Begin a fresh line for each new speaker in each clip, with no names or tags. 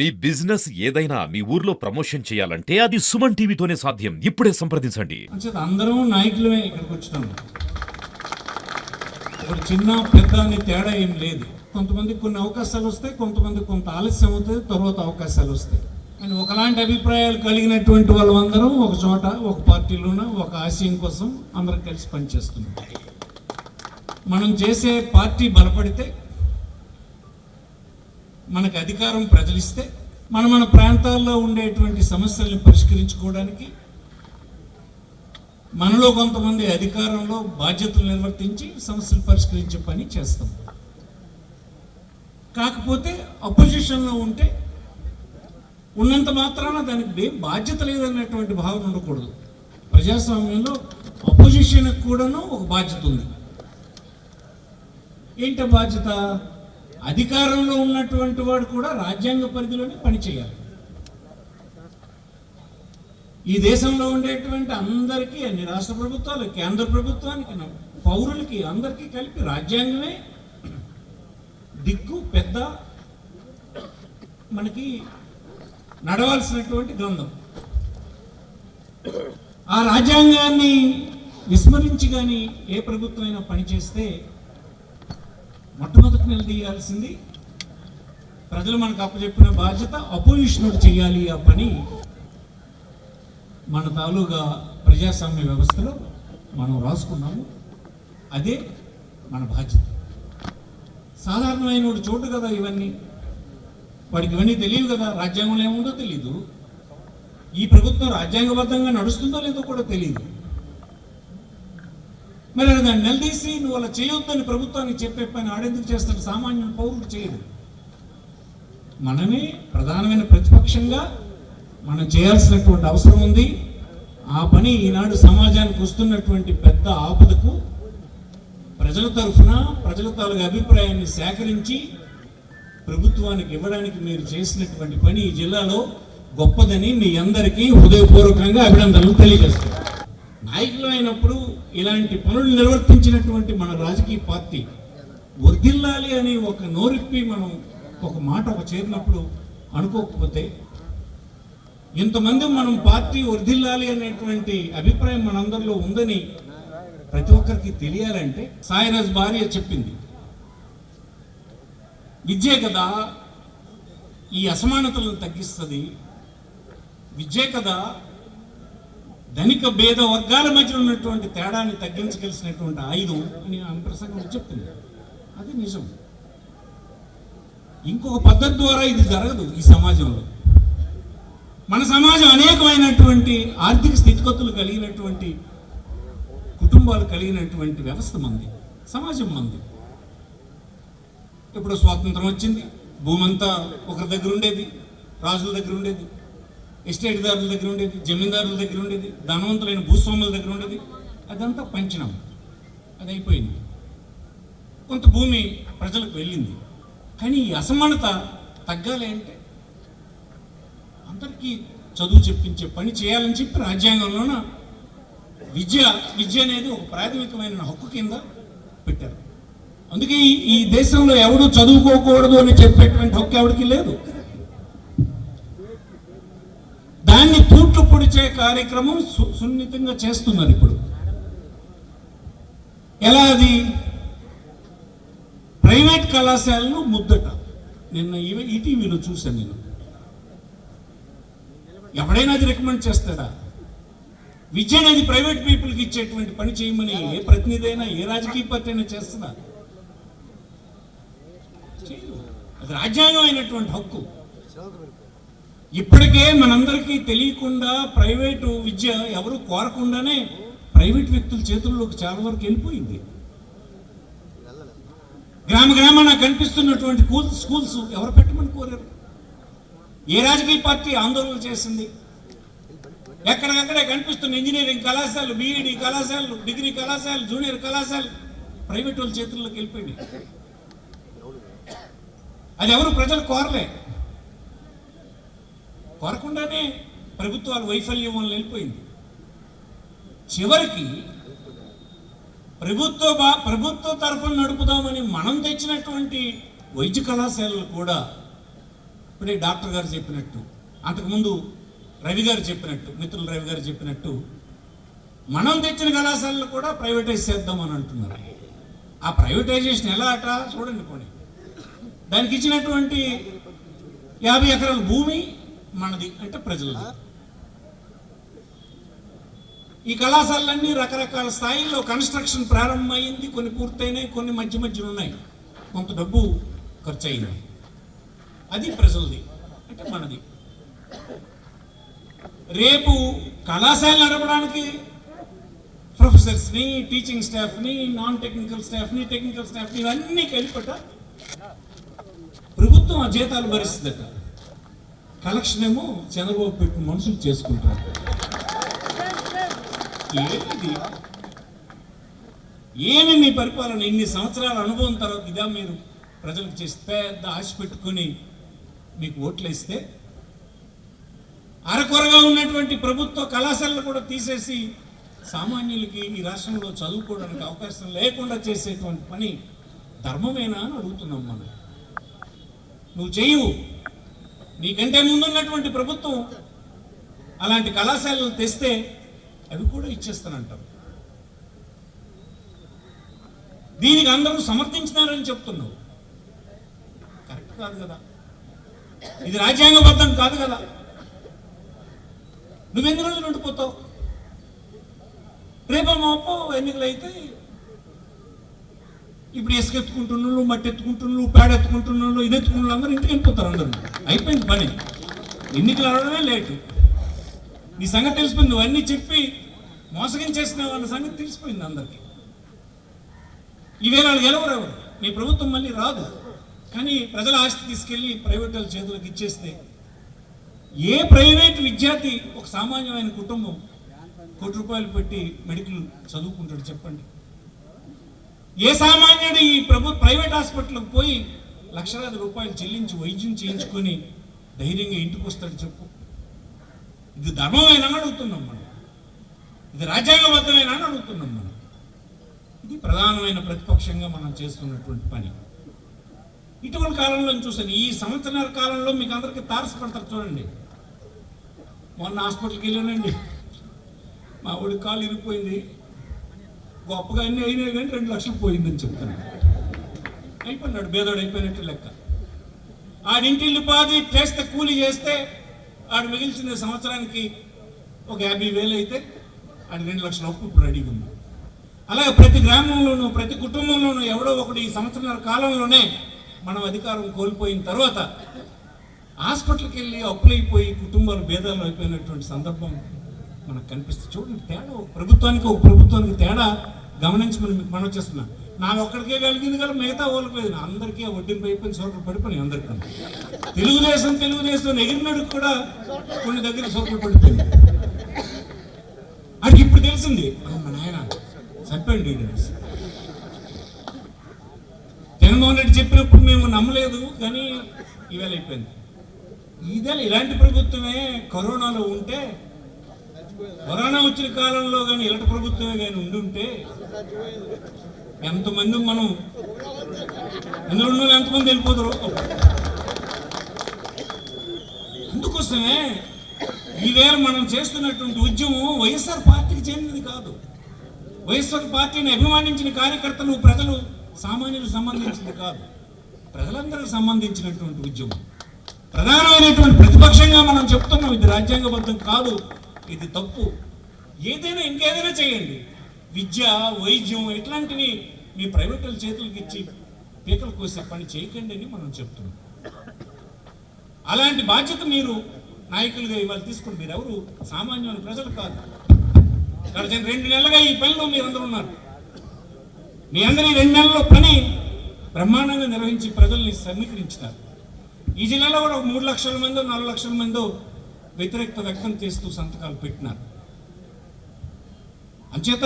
మీ business ఏదైనా మీ ఊర్లో promotion చేయాలంటే అది సుమన్ టీవీతోనే సాధ్యం. ఇప్పుడే సంప్రదించండి.
అందరూ అందరం నాయకులమే ఇక్కడికి వచ్చినాం ఇప్పుడు చిన్న పెద్ద అని తేడా ఏం లేదు. కొంతమందికి కొన్ని అవకాశాలు వస్తాయి కొంతమంది కొంత ఆలస్యం అవుతుంది తర్వాత అవకాశాలు వస్తాయి. కానీ ఒకలాంటి అభిప్రాయాలు కలిగినటువంటి వాళ్ళందరూ ఒక చోట ఒక పార్టీలోన ఒక ఆశయం కోసం అందరం కలిసి పనిచేస్తున్నాం. మనం చేసే పార్టీ బలపడితే మనకు అధికారం ప్రజలిస్తే మన మన ప్రాంతాల్లో ఉండేటువంటి సమస్యల్ని పరిష్కరించుకోవడానికి మనలో కొంతమంది అధికారంలో బాధ్యతలు నిర్వర్తించి సమస్యలు పరిష్కరించే పని చేస్తాం. కాకపోతే అపోజిషన్లో ఉంటే ఉన్నంత మాత్రాన దానికి ఏం బాధ్యత లేదన్నటువంటి భావన ఉండకూడదు. ప్రజాస్వామ్యంలో అపోజిషన్కి కూడాను ఒక బాధ్యత ఉంది. ఏంటి బాధ్యత? అధికారంలో ఉన్నటువంటి వాడు కూడా రాజ్యాంగ పరిధిలోనే పనిచేయాలి. ఈ దేశంలో ఉండేటువంటి అందరికీ అన్ని రాష్ట్ర ప్రభుత్వాలు కేంద్ర ప్రభుత్వానికి పౌరులకి అందరికీ కలిపి రాజ్యాంగమే దిక్కు పెద్ద మనకి నడవాల్సినటువంటి గ్రంథం. ఆ రాజ్యాంగాన్ని విస్మరించి కానీ ఏ ప్రభుత్వమైనా పనిచేస్తే మొట్టమొదటి నిలదీయాల్సింది ప్రజలు మనకు అప్పచెప్పిన బాధ్యత అపోజిషనుడు చేయాలి ఆ పని మన తాలూగా ప్రజాస్వామ్య వ్యవస్థలో మనం రాసుకున్నాము. అదే మన బాధ్యత. సాధారణమైన చోటు కదా ఇవన్నీ. వాడికి ఇవన్నీ తెలియదు కదా రాజ్యాంగంలో ఏముందో తెలియదు ఈ ప్రభుత్వం రాజ్యాంగబద్ధంగా నడుస్తుందో లేదో కూడా తెలియదు మరి దాన్ని నిలదీసి నువ్వు అలా చేయొద్దని ప్రభుత్వానికి చెప్పే పని ఆడెందుకు చేస్తాడు? సామాన్య పౌరుడు చేయదు మనమే ప్రధానమైన ప్రతిపక్షంగా మనం చేయాల్సినటువంటి అవసరం ఉంది. ఆ పని ఈనాడు సమాజానికి వస్తున్నటువంటి పెద్ద ఆపదకు ప్రజల తరఫున ప్రజల తాలూకు అభిప్రాయాన్ని సేకరించి ప్రభుత్వానికి ఇవ్వడానికి మీరు చేసినటువంటి పని ఈ జిల్లాలో గొప్పదని మీ అందరికీ హృదయపూర్వకంగా అభినందనలు తెలియజేస్తున్నాను. నాయకులు అయినప్పుడు ఇలాంటి పనులు నిర్వర్తించినటువంటి మన రాజకీయ పార్టీ వర్దిల్లాలి అని ఒక నోరిప్పి మనం ఒక మాట ఒక చేరినప్పుడు అనుకోకపోతే ఇంతమంది మనం పార్టీ వర్దిల్లాలి అనేటువంటి అభిప్రాయం మనందరిలో ఉందని ప్రతి ఒక్కరికి తెలియాలంటే సాయిరాజ్ భార్య చెప్పింది. విద్యే కదా ఈ అసమానతలను తగ్గిస్తుంది. విద్యే కదా ధనిక భేద వర్గాల మధ్య ఉన్నటువంటి తేడాన్ని తగ్గించగలిసినటువంటి ఆయుధం అని ఆమె ప్రసంగంలో చెప్తుంది. అది నిజం. ఇంకొక పద్ధతి ద్వారా ఇది జరగదు ఈ సమాజంలో. మన సమాజం అనేకమైనటువంటి ఆర్థిక స్థితిగతులు కలిగినటువంటి కుటుంబాలు కలిగినటువంటి వ్యవస్థ మంది సమాజం మంది. ఇప్పుడు స్వాతంత్రం వచ్చింది భూమంతా ఒకరి దగ్గర ఉండేది రాజుల దగ్గర ఉండేది. ఎస్టేట్దారుల దగ్గర ఉండేది జమీందారుల దగ్గర ఉండేది ధనవంతులైన భూస్వాముల దగ్గర ఉండేది. అదంతా పంచినాం. అది అయిపోయింది. కొంత భూమి ప్రజలకు వెళ్ళింది. కానీ ఈ అసమానత తగ్గాలి అంటే అందరికీ చదువు చెప్పించే పని చేయాలని చెప్పి రాజ్యాంగంలోన విద్య విద్య అనేది ఒక ప్రాథమికమైన హక్కు కింద పెట్టారు. అందుకే ఈ- ఈ దేశంలో ఎవడు చదువుకోకూడదు అని చెప్పేటువంటి హక్కు ఎవరికి లేదు. దాన్ని తూట్లు పొడిచే కార్యక్రమం సు- సున్నితంగా చేస్తున్నారు ఇప్పుడు. ఎలా అది? ప్రైవేట్ కళాశాలను ముద్దట. నిన్న ఈటీవీలో చూశాను నేను. ఎవడైనా అది రికమెండ్ చేస్తాడా? విద్య అనేది ప్రైవేట్ పీపుల్కి ఇచ్చేటువంటి పని చేయమని ఏ ప్రతినిధి అయినా ఏ రాజకీయ పార్టీ అయినా చేస్తుందా అది రాజ్యాంగం అయినటువంటి హక్కు. ఇప్పటికే మనందరికీ తెలియకుండా ప్రైవేటు విద్య ఎవరు కోరకుండానే ప్రైవేట్ వ్యక్తుల చేతుల్లోకి చాలా వరకు వెళ్ళిపోయింది. గ్రామ గ్రామాన కనిపిస్తున్నటువంటి స్కూల్స్ ఎవరు పెట్టమని కోరారు? ఏ రాజకీయ పార్టీ ఆందోళన చేసింది? ఎక్కడికక్కడే కనిపిస్తున్న ఇంజనీరింగ్ కళాశాలలు బీఈడి కళాశాలలు డిగ్రీ కళాశాలలు జూనియర్ కళాశాలలు ప్రైవేట్ వాళ్ళ చేతుల్లోకి వెళ్ళిపోయినాయి. అది ఎవరు ప్రజలు కోరలే. పడకుండానే ప్రభుత్వాలు వైఫల్యం వల్ల వెళ్ళిపోయింది. చివరికి ప్రభుత్వ బా ప్రభుత్వ తరఫున నడుపుదామని మనం తెచ్చినటువంటి వైద్య కళాశాలలు కూడా ఇప్పుడే డాక్టర్ గారు చెప్పినట్టు అంతకుముందు రవి గారు చెప్పినట్టు మిత్రులు రవి గారు చెప్పినట్టు మనం తెచ్చిన కళాశాలలు కూడా ప్రైవేటైజ్ చేద్దామని అంటున్నారు. ఆ ప్రైవేటైజేషన్ ఎలా అట చూడండి పోనీ. దానికి ఇచ్చినటువంటి యాభై ఎకరాల భూమి మనది అంటే ప్రజలది. ఈ కళాశాలన్నీ రకరకాల స్థాయిల్లో కన్స్ట్రక్షన్ ప్రారంభమైంది కొన్ని పూర్తయినాయి కొన్ని మధ్య మధ్యలో ఉన్నాయి. కొంత డబ్బు ఖర్చు అయింది అది ప్రజలది అంటే మనది. రేపు కళాశాల నడపడానికి ప్రొఫెసర్స్ని టీచింగ్ స్టాఫ్ని నాన్ టెక్నికల్ స్టాఫ్ని టెక్నికల్ స్టాఫ్ని ఇవన్నీ కలిపట ప్రభుత్వం ఆ జీతాలు భరిస్తుందట. కలెక్షన్ ఏమో చంద్రబాబు పెట్టిన మనుషులు చేసుకుంటారు. ఏమిది ఏమి మీ పరిపాలన? ఇన్ని సంవత్సరాల అనుభవం తర్వాత ఇదా మీరు ప్రజలకు చేసి పెద్ద ఆశ పెట్టుకొని మీకు ఓట్లు వేస్తే అరకొరగా ఉన్నటువంటి ప్రభుత్వ కళాశాలలు కూడా తీసేసి సామాన్యులకి ఈ రాష్ట్రంలో చదువుకోవడానికి అవకాశం లేకుండా చేసేటువంటి పని ధర్మమేనా అని అడుగుతున్నాం మనం. నువ్వు చేయవు. నీకంటే ముందున్నటువంటి ప్రభుత్వం అలాంటి కళాశాలలు తెస్తే అవి కూడా ఇచ్చేస్తానంటారు దీనికి అందరూ సమర్థించినారని చెప్తున్నావు. కరెక్ట్ కాదు కదా. ఇది రాజ్యాంగబద్ధం కాదు కదా. నువ్వెన్ని రోజులు ఉండిపోతావు? రేపో మాపో ఎన్నికలు అయితే ఇప్పుడు ఇసుక ఎత్తుకుంటున్నాళ్ళు మట్టి ఎత్తుకుంటున్నాళ్ళు పేడ ఎత్తుకుంటున్నాళ్ళు ఇది ఎత్తుకుంటున్నారు అందరూ ఇంటికి వెళ్ళిపోతారు అందరూ. అయిపోయింది పని. ఎన్నికలు అడగడమే లేటు. నీ సంగతి తెలిసిపోయింది. నువ్వు అన్నీ చెప్పి మోసగించేసినావు అన్న సంగతి తెలిసిపోయింది అందరికీ. ఈవేళ వాళ్ళు నీ మీ ప్రభుత్వం మళ్ళీ రాదు. కానీ ప్రజల ఆస్తి తీసుకెళ్ళి ప్రైవేట్ చేతులకు ఇచ్చేస్తే ఏ ప్రైవేట్ విద్యార్థి ఒక సామాన్యమైన కుటుంబం కోటి రూపాయలు పెట్టి మెడికల్ చదువుకుంటాడు చెప్పండి. ఏ సామాన్యుడు ఈ ప్రభు ప్రైవేట్ హాస్పిటల్కి పోయి లక్షలాది రూపాయలు చెల్లించి వైద్యం చేయించుకొని ధైర్యంగా ఇంటికి వస్తాడు చెప్పు. ఇది ధర్మమేనా అడుగుతున్నాం మనం. ఇది రాజ్యాంగబద్ధమేనా అని అడుగుతున్నాం మనం. ఇది ప్రధానమైన ప్రతిపక్షంగా మనం చేస్తున్నటువంటి పని. ఇటీవల కాలంలో చూసాను ఈ సంవత్సరాల కాలంలో మీకు అందరికీ తారసపడతారు చూడండి. మొన్న హాస్పిటల్కి వెళ్ళానండి. మా ఊడి కాలు ఇరిగిపోయింది. గొప్పగా అన్నీ అయినాయి కానీ రెండు లక్షలు పోయిందని చెప్తాను అయిపోయినాడు బేదోడు అయిపోయినట్టు లెక్క. ఆడింటిల్లు పాది చేస్తే కూలి చేస్తే ఆడు మిగిల్చిన సంవత్సరానికి ఒక యాభై వేలు అయితే ఆడు రెండు లక్షల అప్పు ఇప్పుడు రెడీగా ఉంది. అలాగే ప్రతి గ్రామంలోనూ ప్రతి కుటుంబంలోనూ ఎవడో ఒకటి ఈ సంవత్సరాల కాలంలోనే మనం అధికారం కోల్పోయిన తర్వాత హాస్పిటల్కి వెళ్ళి అప్పులైపోయి కుటుంబాలు భేదాలు అయిపోయినటువంటి సందర్భం మనకు కనిపిస్తుంది. చూడండి తేడా. ప్రభుత్వానికి ఒక ప్రభుత్వానికి తేడా. గమనించమని మీకు మనం వచ్చేస్తున్నాను నా ఒక్కడికే కలిగింది కదా మిగతా వాళ్ళకి లేదు. అందరికీ ఆ వడ్డింపు అయిపోయిన సోకులు పడిపోయినాయి అందరికీ. తెలుగుదేశం తెలుగుదేశం ఎగిరినడికి కూడా కొన్ని దగ్గర సోకలు పడిపోయింది అడిగి ఇప్పుడు తెలిసింది మా నాయన చంపండి జగన్మోహన్ రెడ్డి చెప్పినప్పుడు మేము నమ్మలేదు కానీ ఇవాళ అయిపోయింది. ఇదే ఇలాంటి ప్రభుత్వమే కరోనాలో ఉంటే కరోనా వచ్చిన కాలంలో కానీ ఇలాంటి ప్రభుత్వమే కానీ ఉండుంటే ఎంతమంది మనం ఇందులో ఉన్న వాళ్ళు ఎంతమంది వెళ్ళిపోతారు? అందుకోసమే ఈవేళ మనం చేస్తున్నటువంటి ఉద్యమం వైఎస్ఆర్ పార్టీకి చెందినది కాదు. వైఎస్ఆర్ పార్టీని అభిమానించిన కార్యకర్తలు ప్రజలు సామాన్యులకు సంబంధించింది కాదు. ప్రజలందరికీ సంబంధించినటువంటి ఉద్యమం. ప్రధానమైనటువంటి ప్రతిపక్షంగా మనం చెప్తున్నాం ఇది రాజ్యాంగబద్ధం కాదు. ఇది తప్పు. ఏదైనా ఇంకేదైనా చేయండి. విద్య వైద్యం ఇట్లాంటివి మీ ప్రైవేట్ చేతులకు ఇచ్చి పీకలు కోసే పని చేయకండి అని మనం చెప్తున్నాం. అలాంటి బాధ్యత మీరు నాయకులుగా ఇవాళ తీసుకుని మీరు ఎవరు సామాన్యమైన ప్రజలు కాదు. గడిచిన రెండు నెలలుగా ఈ పనిలో మీరందరూ ఉన్నారు. మీ అందరి రెండు నెలల్లో పని బ్రహ్మాండంగా నిర్వహించి ప్రజల్ని సమీకరించినారు. ఈ జిల్లాలో కూడా మూడు లక్షల మందో నాలుగు లక్షల మందో వ్యతిరేకత వ్యక్తం చేస్తూ సంతకాలు పెట్టినారు. అంచేత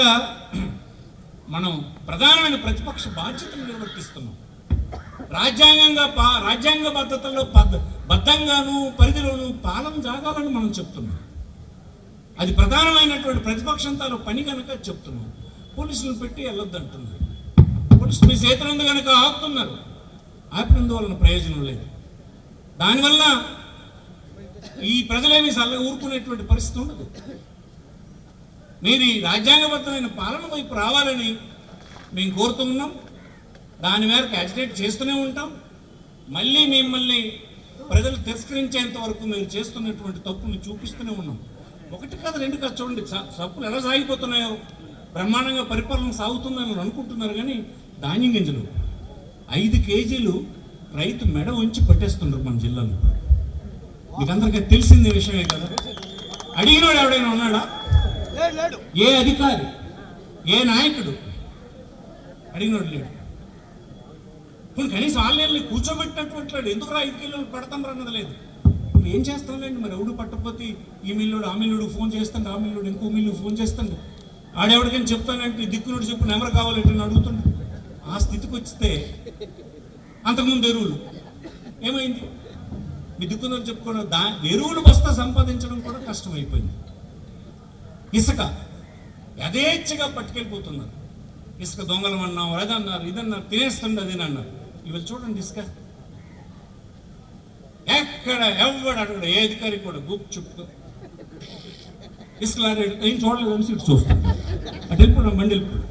మనం ప్రధానమైన ప్రతిపక్ష బాధ్యతను నిర్వర్తిస్తున్నాం. రాజ్యాంగంగా పా రాజ్యాంగ పద్ధతుల్లో పద్ధ బద్ధంగాను పరిధిలోను పాలన జాగాలని మనం చెప్తున్నాం. అది ప్రధానమైనటువంటి ప్రతిపక్షం తాను పని కనుక చెప్తున్నాం. పోలీసులను పెట్టి వెళ్ళొద్దు అంటున్నారు పోలీసులు మీ చేతులందు కనుక ఆపుతున్నారు. ఆపినందువలన ప్రయోజనం లేదు. దానివల్ల ఈ ప్రజలేమి సల్ల ఊరుకునేటువంటి పరిస్థితి ఉండదు. మీరు ఈ రాజ్యాంగబద్ధమైన పాలన వైపు రావాలని మేము కోరుతూ ఉన్నాం. దాని మేరకు యాజిటేట్ చేస్తూనే ఉంటాం. మళ్ళీ మిమ్మల్ని ప్రజలు తిరస్కరించేంత వరకు మీరు చేస్తున్నటువంటి తప్పులు చూపిస్తూనే ఉన్నాం. ఒకటి కాదు రెండు కాదు చూడండి తప్పులు ఎలా సాగిపోతున్నాయో బ్రహ్మాండంగా పరిపాలన సాగుతుందని అనుకుంటున్నారు కానీ ధాన్యం గింజలు. ఐదు కేజీలు రైతు మెడ ఉంచి పట్టేస్తున్నారు మన జిల్లాలో. మీకందరికీ తెలిసింది విషయమే కదా? అడిగినోడు ఎవడైనా ఉన్నాడా? ఏ అధికారి? ఏ నాయకుడు? అడిగినోడు లేడు. ఇప్పుడు కనీసం ఆన్లైన్లో కూర్చోబెట్టినట్టు ఎందుకు రా ఐదు కిలోలు అన్నది లేదు. ఇప్పుడు ఏం చేస్తాంలేండి మరి? ఎవడు పట్టకపోతే ఈ మిల్లుడు ఆ మిల్లుడు ఫోన్ చేస్తాడు ఆ మిల్లుడు ఇంకో మిల్లు ఫోన్ చేస్తాడు. ఆడెవడికైనా చెప్తానంటే దిక్కునుడు చెప్పు నెంబర్ కావాలంటే నేను అడుగుతుండు. ఆ స్థితికి వచ్చితే అంతకుముందు ఎరువులు. ఏమైంది? మీ దిక్కునుడు చెప్పుకోవడం దా ఎరువులు బస్తా సంపాదించడం కూడా కష్టమైపోయింది. ఇసుక యథేచ్ఛగా పట్టుకెళ్ళిపోతున్నారు. ఇసుక దొంగలం అన్నాం అదన్నారు ఇదన్నారు తినేస్తుంది అదే అన్నారు. ఇవాళ చూడండి ఇసుక. ఎక్కడ ఎవడు అడగడు ఏ అధికారి కూడా గుప్ చుట్టూ ఇసుక లారీ ఏం చూడలేదు అని చూస్తాను అటు వెళ్ళిపోయినా మండి వెళ్ళిపోవడం